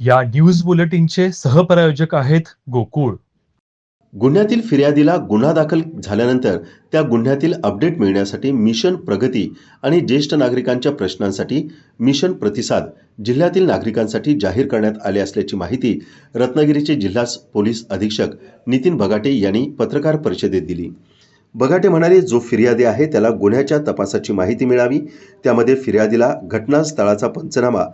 या न्यूज बुलेटिनचे सहप्रायोजक आहेत गोकुळ. गुन्ह्यातील फिर्यादीला गुन्हा दाखल झाल्यानंतर त्या गुन्ह्यातील अपडेट मिळण्यासाठी मिशन प्रगती आणि ज्येष्ठ नागरिकांच्या प्रश्नांसाठी मिशन प्रतिसाद जिल्ह्यातील नागरिकांसाठी जाहीर करण्यात आले असल्याची माहिती रत्नागिरीचे जिल्हा पोलीस अधीक्षक नितीन बगाटे यांनी पत्रकार परिषदेत दिली. बगाटे म्हणाले जो फिर्यादी आहे त्याला गुन्ह्याच्या तपासाची माहिती मिळावी. त्यामध्ये फिर्यादीला घटनास्थळाचा पंचनामा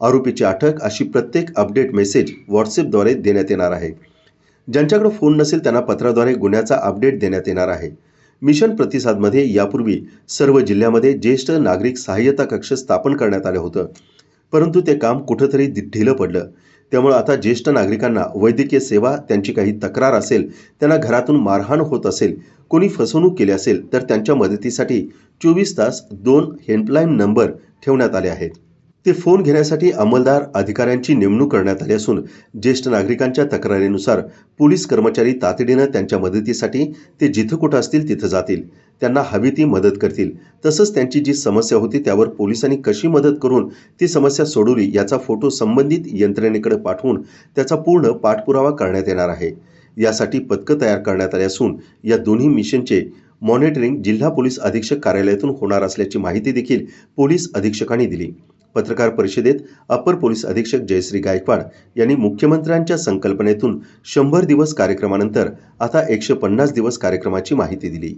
आरोपीची अटक अशी प्रत्येक अपडेट मेसेज व्हॉट्सअपद्वारे देण्यात येणार आहे. ज्यांच्याकडे फोन नसेल त्यांना पत्राद्वारे गुन्ह्याचा अपडेट देण्यात येणार आहे. मिशन प्रतिसादमध्ये यापूर्वी सर्व जिल्ह्यामध्ये ज्येष्ठ नागरिक सहाय्यता कक्ष स्थापन करण्यात आलं होतं. परंतु ते काम कुठंतरी ढिलं पडलं. त्यामुळे आता ज्येष्ठ नागरिकांना वैद्यकीय सेवा त्यांची काही तक्रार असेल त्यांना घरातून मारहाण होत असेल कोणी फसवणूक केली असेल तर त्यांच्या मदतीसाठी चोवीस तास दोन हेल्पलाईन नंबर ठेवण्यात आले आहेत. ते फोन घेण्यासाठी अंमलदार अधिकाऱ्यांची नेमणूक करण्यात आली असून ज्येष्ठ नागरिकांच्या तक्रारीनुसार पोलीस कर्मचारी तातडीनं त्यांच्या मदतीसाठी ते जिथं कुठं असतील तिथं जातील. त्यांना हवी ती मदत करतील. तसंच त्यांची जी समस्या होती त्यावर पोलिसांनी कशी मदत करून ती समस्या सोडवली याचा फोटो संबंधित यंत्रणेकडे पाठवून त्याचा पूर्ण पाठपुरावा करण्यात येणार आहे. यासाठी पथकं तयार करण्यात आली असून या दोन्ही मिशनचे मॉनिटरिंग जिल्हा पोलीस अधीक्षक कार्यालयातून होणार असल्याची माहिती देखील पोलीस अधीक्षकांनी दिली. पत्रकार परिषदेत अपर पोलीस अधीक्षक जयश्री गायकवाड यांनी मुख्यमंत्र्यांच्या संकल्पनेतून शंभर दिवस कार्यक्रमानंतर आता एकशे पन्नास दिवस कार्यक्रमाची माहिती दिली.